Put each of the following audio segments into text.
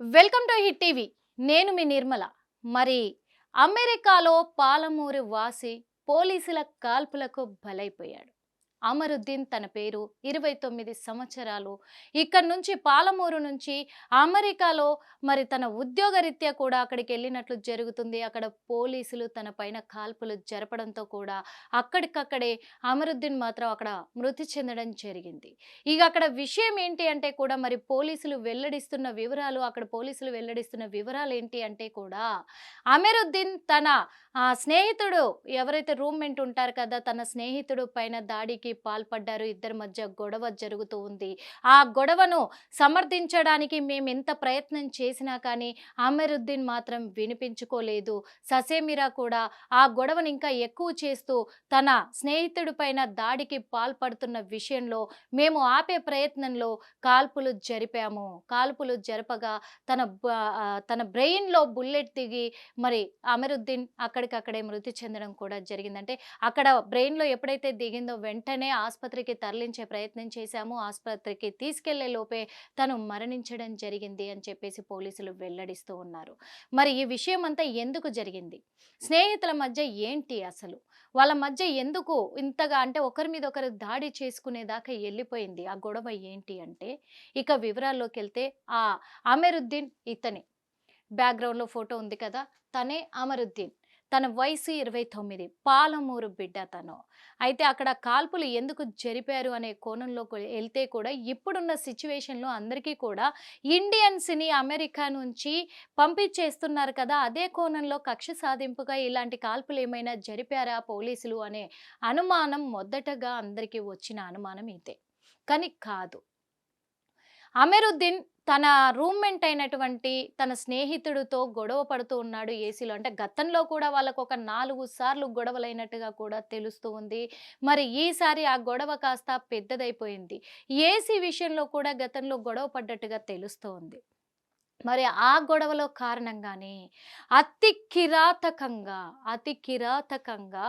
Welcome to hit TV. నేను మీ నిర్మల. మరి అమెరికాలో పాలమూరు వాసి పోలీసుల కాల్పులకు బలైపోయాడు. అమరుద్దీన్ తన పేరు ఇరవై తొమ్మిది సంవత్సరాలు. ఇక్కడ నుంచి పాలమూరు నుంచి అమెరికాలో మరి తన ఉద్యోగరీత్యా కూడా అక్కడికి వెళ్ళినట్లు జరుగుతుంది. అక్కడ పోలీసులు తన పైన కాల్పులు జరపడంతో కూడా అక్కడికక్కడే అమరుద్దీన్ మాత్రం అక్కడ మృతి చెందడం జరిగింది. ఇక అక్కడ విషయం ఏంటి అంటే కూడా మరి పోలీసులు వెల్లడిస్తున్న వివరాలు అక్కడ పోలీసులు వెల్లడిస్తున్న వివరాలు ఏంటి అంటే కూడా అమరుద్దీన్ తన స్నేహితుడు ఎవరైతే రూమ్మేట్ ఉంటారు కదా తన స్నేహితుడు పైన దాడికి పాల్పడ్డారు. ఇద్దరి మధ్య గొడవ జరుగుతూ ఉంది. ఆ గొడవను సమర్థించడానికి మేము ఎంత ప్రయత్నం చేసినా కానీ అమీరుద్దీన్ మాత్రం వినిపించుకోలేదు. ససేమిరా కూడా ఆ గొడవను ఇంకా ఎక్కువ చేస్తూ తన స్నేహితుడి పైన దాడికి పాల్పడుతున్న విషయంలో మేము ఆపే ప్రయత్నంలో కాల్పులు జరిపాము. కాల్పులు జరపగా తన తన బ్రెయిన్లో బుల్లెట్ దిగి మరి అమరుద్దీన్ అక్కడికక్కడే మృతి చెందడం కూడా జరిగిందంటే అక్కడ బ్రెయిన్లో ఎప్పుడైతే దిగిందో వెంటనే ఆసుపత్రికి తరలించే ప్రయత్నం చేశాము. ఆసుపత్రికి తీసుకెళ్ళే లోపే తను మరణించడం జరిగింది అని చెప్పేసి పోలీసులు వెల్లడిస్తూ ఉన్నారు. మరి ఈ విషయం అంతా ఎందుకు జరిగింది? స్నేహితుల మధ్య ఏంటి అసలు? వాళ్ళ మధ్య ఎందుకు ఇంతగా అంటే ఒకరి మీద ఒకరు దాడి చేసుకునేదాకా వెళ్ళిపోయింది ఆ గొడవ ఏంటి అంటే ఇక వివరాల్లోకి వెళ్తే ఆ అమరుద్దీన్ ఇతనే. బ్యాక్గ్రౌండ్లో ఫోటో ఉంది కదా తనే అమరుద్దీన్. తన వయసు ఇరవై తొమ్మిది పాలమూరు బిడ్డ తను. అయితే అక్కడ కాల్పులు ఎందుకు జరిపారు అనే కోణంలో వెళ్తే కూడా ఇప్పుడున్న సిచ్యువేషన్లో అందరికీ కూడా ఇండియన్స్ని అమెరికా నుంచి పంపించేస్తున్నారు కదా అదే కోణంలో కక్ష సాధింపుగా ఇలాంటి కాల్పులు ఏమైనా జరిపారా పోలీసులు అనే అనుమానం మొదటగా అందరికీ వచ్చిన అనుమానం ఇదే. కానీ కాదు. అమీరుద్దీన్ తన రూమ్మేట్ అయినటువంటి తన స్నేహితుడితో గొడవ పడుతూ ఉన్నాడు ఏసీలో. అంటే గతంలో కూడా వాళ్ళకు ఒక నాలుగు సార్లు గొడవలైనట్టుగా కూడా తెలుస్తూ ఉంది. మరి ఈసారి ఆ గొడవ కాస్త పెద్దదైపోయింది. ఏసీ విషయంలో కూడా గతంలో గొడవ పడ్డట్టుగా తెలుస్తూ ఉంది. మరి ఆ గొడవలో కారణంగానే అతి కిరాతకంగా అతి కిరాతకంగా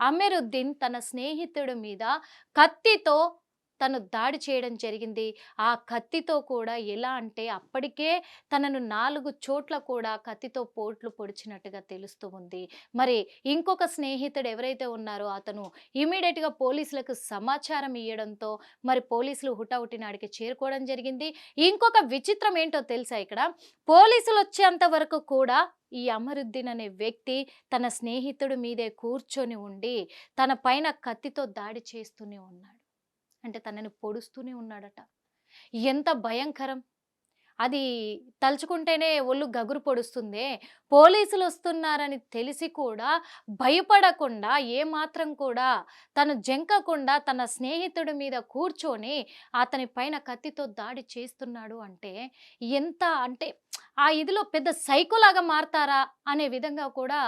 అమీరుద్దీన్ తన స్నేహితుడి మీద కత్తితో తను దాడి చేయడం జరిగింది. ఆ కత్తితో కూడా ఎలా అంటే అప్పటికే తనను నాలుగు చోట్ల కూడా కత్తితో పోట్లు పొడిచినట్టుగా తెలుస్తూ ఉంది. మరి ఇంకొక స్నేహితుడు ఎవరైతే ఉన్నారో అతను ఇమీడియట్గా పోలీసులకు సమాచారం ఇవ్వడంతో మరి పోలీసులు హుటాహుటినాడికి చేరుకోవడం జరిగింది. ఇంకొక విచిత్రం ఏంటో తెలుసా ఇక్కడ? పోలీసులు వచ్చేంత వరకు కూడా ఈ అమరుద్దీన్ అనే వ్యక్తి తన స్నేహితుడి మీదే కూర్చొని ఉండి తన పైన కత్తితో దాడి చేస్తూనే ఉన్నాడు. అంటే తనని పొడుస్తూనే ఉన్నాడట. ఎంత భయంకరం. అది తలుచుకుంటేనే ఒళ్ళు గగురు పొడుస్తుందే. పోలీసులు వస్తున్నారని తెలిసి కూడా భయపడకుండా ఏమాత్రం కూడా తను జంకకుండా తన స్నేహితుడి మీద కూర్చొని అతని పైన కత్తితో దాడి చేస్తున్నాడు అంటే ఎంత అంటే ఆ ఇదిలో పెద్ద సైకోలాగా మారతారా అనే విధంగా కూడా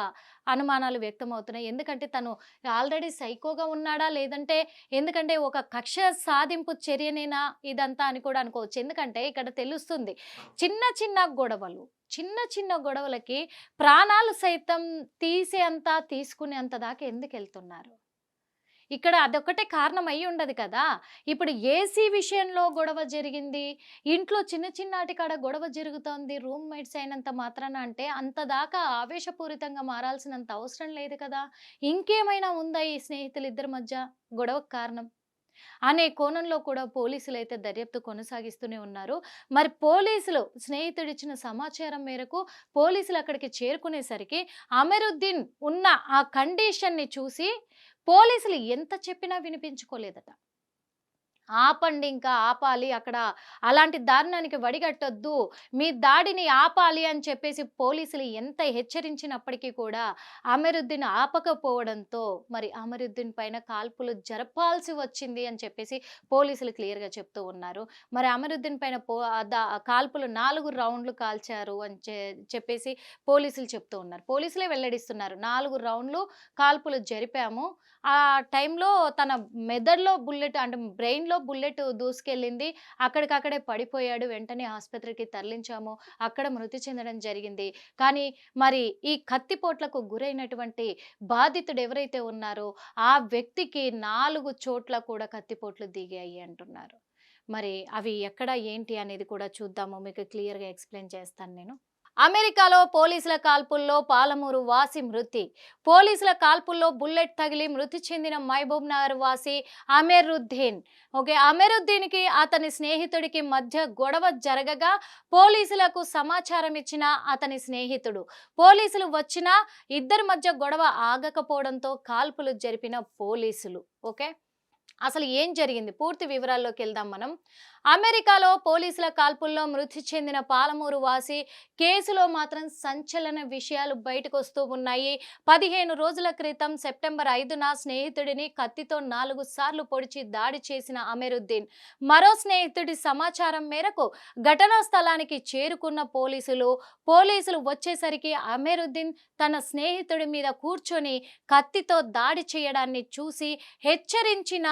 అనుమానాలు వ్యక్తమవుతున్నాయి. ఎందుకంటే తను ఆల్రెడీ సైకోగా ఉన్నాడా లేదంటే ఎందుకంటే ఒక కక్ష సాధింపు చర్యనేనా ఇదంతా అని కూడా అనుకోవచ్చు. ఎందుకంటే ఇక్కడ తెలుస్తుంది చిన్న చిన్న గొడవలు చిన్న చిన్న గొడవలకి ప్రాణాలు సైతం తీసే అంత తీసుకునే అంత దాకా ఎందుకు వెళ్తున్నారు? ఇక్కడ అదొక్కటే కారణం అయి ఉండదు కదా! ఇప్పుడు ఏసీ విషయంలో గొడవ జరిగింది. ఇంట్లో చిన్న చిన్నాటి కాడ గొడవ జరుగుతోంది. రూమ్ మేట్స్ అయినంత మాత్రాన అంటే అంత దాకా ఆవేశపూరితంగా మారాల్సినంత అవసరం లేదు కదా! ఇంకేమైనా ఉందా ఈ స్నేహితులు ఇద్దరి మధ్య గొడవకు కారణం? అనే కోణంలో కూడా పోలీసులు అయితే దర్యాప్తు కొనసాగిస్తూనే ఉన్నారు. మరి పోలీసులు స్నేహితుడిచ్చిన సమాచారం మేరకు పోలీసులు అక్కడికి చేరుకునేసరికి అమరుద్దీన్ ఉన్న ఆ కండిషన్ని చూసి పోలీసులు ఎంత చెప్పినా వినిపించుకోలేదట. ఆపండి ఇంకా ఆపాలి. అక్కడ అలాంటి దారుణానికి వడిగట్టొద్దు. మీ దాడిని ఆపాలి అని చెప్పేసి పోలీసులు ఎంత హెచ్చరించినప్పటికీ కూడా అమరుద్దీన్ ఆపకపోవడంతో మరి అమరుద్దీన్ పైన కాల్పులు జరపాల్సి వచ్చింది అని చెప్పేసి పోలీసులు క్లియర్గా చెప్తూ ఉన్నారు. మరి అమరుద్దీన్ పైన పో దా- కాల్పులు నాలుగు రౌండ్లు కాల్చారు అని చెప్పేసి పోలీసులు చెప్తూ ఉన్నారు. పోలీసులే వెల్లడిస్తున్నారు. నాలుగు రౌండ్లు కాల్పులు జరిపాము. ఆ టైంలో తన మెదడులో బుల్లెట్ అంటే బ్రెయిన్లో బుల్లెట్ దూసుకెళ్ళింది. అక్కడికక్కడే పడిపోయాడు. వెంటనే ఆసుపత్రికి తరలించాము. అక్కడ మృతి చెందడం జరిగింది. కానీ మరి ఈ కత్తిపోట్లకు గురైనటువంటి బాధితుడు ఎవరైతే ఉన్నారో ఆ వ్యక్తికి నాలుగు చోట్ల కూడా కత్తిపోట్లు దిగాయి అంటున్నారు. మరి అవి ఎక్కడ ఏంటి అనేది కూడా చూద్దాము. మీకు క్లియర్గా ఎక్స్ప్లెయిన్ చేస్తాను నేను. అమెరికాలో పోలీసుల కాల్పుల్లో పాలమూరు వాసి మృతి. పోలీసుల కాల్పుల్లో బుల్లెట్ తగిలి మృతి చెందిన మహబూబ్ నగర్ వాసి అమీరుద్దీన్. ఓకే అమీరుద్దీన్కి అతని స్నేహితుడికి మధ్య గొడవ జరగగా పోలీసులకు సమాచారం ఇచ్చిన అతని స్నేహితుడు. పోలీసులు వచ్చినా ఇద్దరి మధ్య గొడవ ఆగకపోవడంతో కాల్పులు జరిపిన పోలీసులు. ఓకే అసలు ఏం జరిగింది? పూర్తి వివరాల్లోకి వెళ్దాం మనం. అమెరికాలో పోలీసుల కాల్పుల్లో మృతి చెందిన పాలమూరు వాసి కేసులో మాత్రం సంచలన విషయాలు బయటకు వస్తూ ఉన్నాయి. పదిహేను రోజుల క్రితం సెప్టెంబర్ ఐదున స్నేహితుడిని కత్తితో నాలుగు సార్లు పొడిచి దాడి చేసిన అమీరుద్దీన్. మరో స్నేహితుడి సమాచారం మేరకు ఘటనా స్థలానికి చేరుకున్న పోలీసులు పోలీసులు వచ్చేసరికి అమీరుద్దీన్ తన స్నేహితుడి మీద కూర్చొని కత్తితో దాడి చేయడాన్ని చూసి హెచ్చరించిన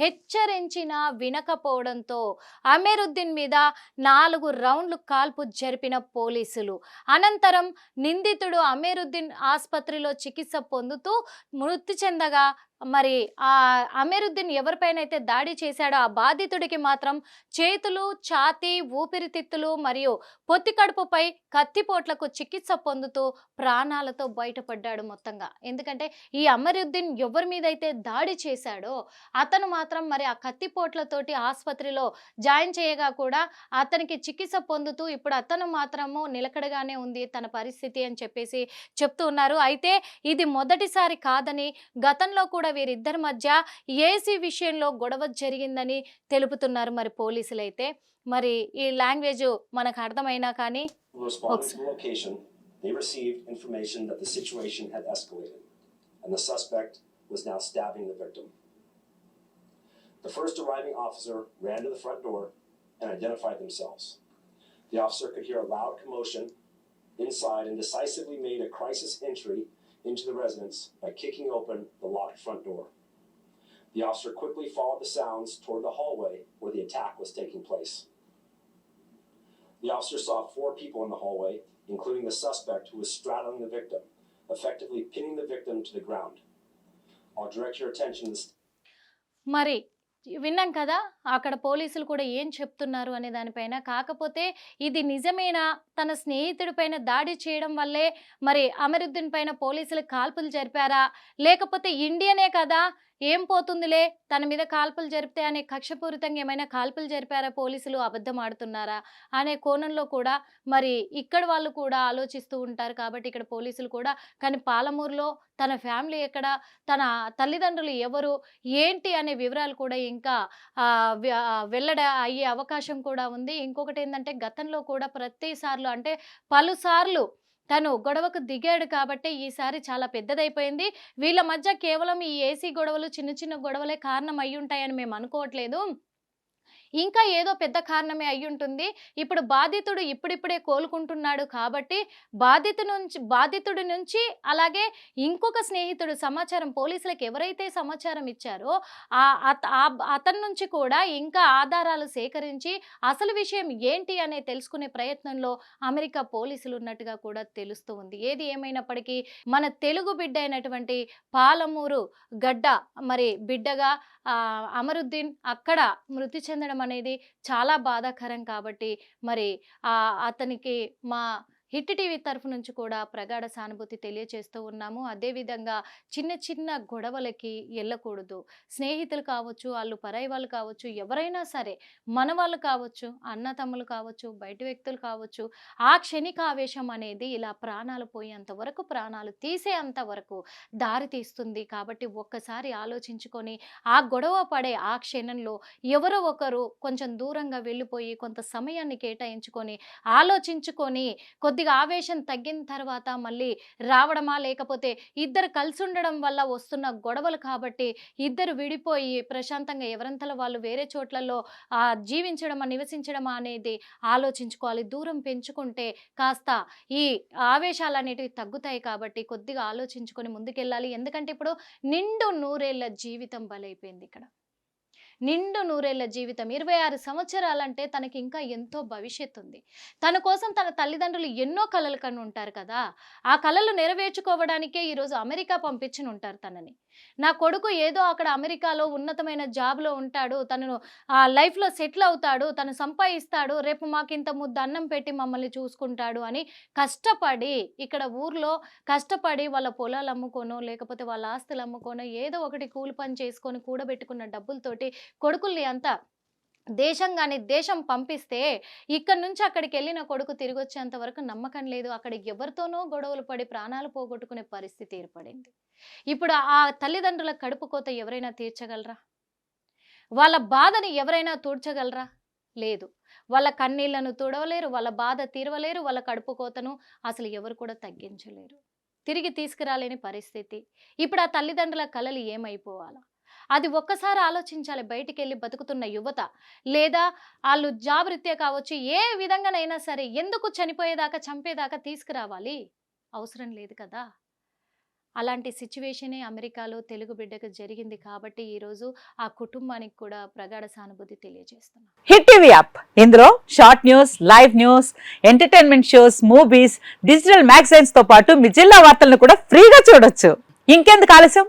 హెచ్చరించిన వినకపోవడంతో అమీరుద్దీన్ మీద నాలుగు రౌండ్లు కాల్పు జరిపిన పోలీసులు. అనంతరం నిందితుడు అమీరుద్దీన్ ఆసుపత్రిలో చికిత్స పొందుతూ మృతి చెందగా మరి ఆ అమీరుద్దీన్ ఎవరిపైనైతే దాడి చేశాడో ఆ బాధితుడికి మాత్రం చేతులు ఛాతీ ఊపిరితిత్తులు మరియు పొత్తి కడుపుపై కత్తిపోట్లకు చికిత్స పొందుతూ ప్రాణాలతో బయటపడ్డాడు మొత్తంగా. ఎందుకంటే ఈ అమరుద్దీన్ ఎవరి మీద అయితే దాడి చేశాడో అతను మాత్రం మరి ఆ కత్తిపోట్లతోటి ఆసుపత్రిలో జాయిన్ చేయగా కూడా అతనికి చికిత్స పొందుతూ ఇప్పుడు అతను మాత్రము నిలకడగానే ఉంది తన పరిస్థితి అని చెప్పేసి చెప్తూ ఉన్నారు. అయితే ఇది మొదటిసారి కాదని గతంలో కూడా వీరిద్దరి మధ్య ఏసీ విషయంలో గొడవ జరిగిందని తెలుపుతున్నారు మరి పోలీసులు అయితే మరి ఈ లాంగ్వేజ్ మనకు అర్థమైనా కానీ they received information that the situation had escalated, and the suspect was now stabbing the victim. The first arriving officer ran to the front door and identified themselves. The officer could hear a loud commotion inside and decisively made a crisis entry into the residence by kicking open the locked front door. The officer quickly followed the sounds toward the hallway where the attack was taking place. The officer saw four people in the hallway, including the suspect who was straddling the victim, effectively pinning the victim to the ground. I'll direct your attention to మరి విన్నాం కదా! అక్కడ పోలీసులు కూడా ఏం చెప్తున్నారు అనే దానిపైన. కాకపోతే ఇది నిజమేనా? తన స్నేహితుడిపైన దాడి చేయడం వల్లే మరి అమరుద్దీన్ పైన పోలీసులు కాల్పులు జరిపారా? లేకపోతే ఇండియనే కదా! ఏం పోతుందిలే? తన మీద కాల్పులు జరిపితే అనే కక్షపూరితంగా ఏమైనా కాల్పులు జరిపారా? పోలీసులు అబద్ధం ఆడుతున్నారా? అనే కోణంలో కూడా మరి ఇక్కడ వాళ్ళు కూడా ఆలోచిస్తూ ఉంటారు కాబట్టి ఇక్కడ పోలీసులు కూడా. కానీ పాలమూరులో తన ఫ్యామిలీ ఎక్కడ? తన తల్లిదండ్రులు ఎవరు? ఏంటి అనే వివరాలు కూడా ఇంకా వెళ్ళడ వెల్లడ అయ్యే అవకాశం కూడా ఉంది. ఇంకొకటి ఏంటంటే గతంలో కూడా ప్రతిసార్లు అంటే పలుసార్లు తను గొడవకు దిగాడు కాబట్టి ఈసారి చాలా పెద్దదైపోయింది. వీళ్ళ మధ్య కేవలం ఈ ఏసీ గొడవలు చిన్న చిన్న గొడవలే కారణం అయ్యుంటాయని మేము అనుకోవట్లేదు ఇంకా ఏదో పెద్ద కారణమే అయి ఉంటుంది ఇప్పుడు బాధితుడు ఇప్పుడిప్పుడే కోలుకుంటున్నాడు కాబట్టి బాధితు నుంచి బాధితుడి నుంచి అలాగే ఇంకొక స్నేహితుడు సమాచారం పోలీసులకు ఎవరైతే సమాచారం ఇచ్చారో ఆ అత- ఆ అతని నుంచి కూడా ఇంకా ఆధారాలు సేకరించి అసలు విషయం ఏంటి అనే తెలుసుకునే ప్రయత్నంలో అమెరికా పోలీసులు ఉన్నట్టుగా కూడా తెలుస్తూ ఉంది. ఏది ఏమైనప్పటికీ మన తెలుగు బిడ్డ అయినటువంటి పాలమూరు గడ్డ మరి బిడ్డగా అమరుద్దీన్ అక్కడ మృతి చెందడం అనేది చాలా బాధాకరం కాబట్టి మరి ఆ అతనికి మా హిట్ టీవీ తరఫు నుంచి కూడా ప్రగాఢ సానుభూతి తెలియజేస్తూ ఉన్నాము. అదేవిధంగా చిన్న చిన్న గొడవలకి వెళ్ళకూడదు స్నేహితులు కావచ్చు వాళ్ళు పరాయి వాళ్ళు కావచ్చు ఎవరైనా సరే మన వాళ్ళు కావచ్చు అన్న తమ్ములు కావచ్చు బయట వ్యక్తులు కావచ్చు ఆ క్షణిక ఆవేశం అనేది ఇలా ప్రాణాలు పోయేంత వరకు ప్రాణాలు తీసేంత వరకు దారి తీస్తుంది. కాబట్టి ఒక్కసారి ఆలోచించుకొని ఆ గొడవ పడే ఆ క్షణంలో ఎవరో ఒకరు కొంచెం దూరంగా వెళ్ళిపోయి కొంత సమయాన్ని కేటాయించుకొని ఆలోచించుకొని కొద్ది కొద్దిగా ఆవేశం తగ్గిన తర్వాత మళ్ళీ రావడమా? లేకపోతే ఇద్దరు కలిసి ఉండడం వల్ల వస్తున్న గొడవలు కాబట్టి ఇద్దరు విడిపోయి ప్రశాంతంగా ఎవరంతలో వాళ్ళు వేరే చోట్లలో ఆ, జీవించడమా? నివసించడమా? అనేది ఆలోచించుకోవాలి. దూరం పెంచుకుంటే కాస్త ఈ ఆవేశాలు అనేటివి తగ్గుతాయి కాబట్టి కొద్దిగా ఆలోచించుకొని ముందుకెళ్ళాలి. ఎందుకంటే ఇప్పుడు నిండు నూరేళ్ళ జీవితం బలైపోయింది ఇక్కడ. నిండు నూరేళ్ళ జీవితం. ఇరవై ఆరు సంవత్సరాలంటే తనకి ఇంకా ఎంతో భవిష్యత్తు ఉంది తన కోసం తన తల్లిదండ్రులు ఎన్నో కళలు కను ఉంటారు కదా? ఆ కళలు నెరవేర్చుకోవడానికే ఈరోజు అమెరికా పంపించిన ఉంటారు తనని. నా కొడుకు ఏదో అక్కడ అమెరికాలో ఉన్నతమైన జాబ్లో ఉంటాడు. తనను ఆ లైఫ్లో సెటిల్ అవుతాడు. తను సంపాదిస్తాడు. రేపు మాకు ఇంత ముద్ద అన్నం పెట్టి మమ్మల్ని చూసుకుంటాడు అని కష్టపడి ఇక్కడ ఊర్లో కష్టపడి వాళ్ళ పొలాలు అమ్ముకోనో లేకపోతే వాళ్ళ ఆస్తులు అమ్ముకోనో ఏదో ఒకటి కూలి పని చేసుకొని కూడబెట్టుకున్న డబ్బులతోటి కొడుకుల్ని అంతా దేశం కానీ దేశం పంపిస్తే ఇక్కడ నుంచి అక్కడికి వెళ్ళిన కొడుకు తిరిగి వచ్చేంత వరకు నమ్మకం లేదు. అక్కడ ఎవరితోనో గొడవలు పడి ప్రాణాలు పోగొట్టుకునే పరిస్థితి ఏర్పడింది. ఇప్పుడు ఆ తల్లిదండ్రుల కడుపు కోత ఎవరైనా తీర్చగలరా? వాళ్ళ బాధని ఎవరైనా తూడ్చగలరా? లేదు. వాళ్ళ కన్నీళ్ళను తుడవలేరు వాళ్ళ బాధ తీరవలేరు వాళ్ళ కడుపు కోతను అసలు ఎవరు కూడా తగ్గించలేరు. తిరిగి తీసుకురాలేని పరిస్థితి. ఇప్పుడు ఆ తల్లిదండ్రుల కళలు ఏమైపోవాలా? అది ఒక్కసారి ఆలోచించాలి బయటికి వెళ్ళి బతుకుతున్న యువత. లేదా వాళ్ళు జాబ్ రీత్యా కావచ్చు ఏ విధంగానైనా సరే ఎందుకు చనిపోయేదాకా చంపేదాకా తీసుకురావాలి? అవసరం లేదు కదా. అలాంటి సిచ్యువేషనే అమెరికాలో తెలుగు బిడ్డకు జరిగింది కాబట్టి ఈరోజు ఆ కుటుంబానికి కూడా ప్రగాఢ సానుభూతి తెలియజేస్తున్నాం. Hit TV app. ఇందులో short news live news entertainment shows movies digital మ్యాగజైన్స్తో పాటు మీ జిల్లా వార్తలను కూడా ఫ్రీగా చూడొచ్చు. ఇంకెందుకు ఆలస్యం?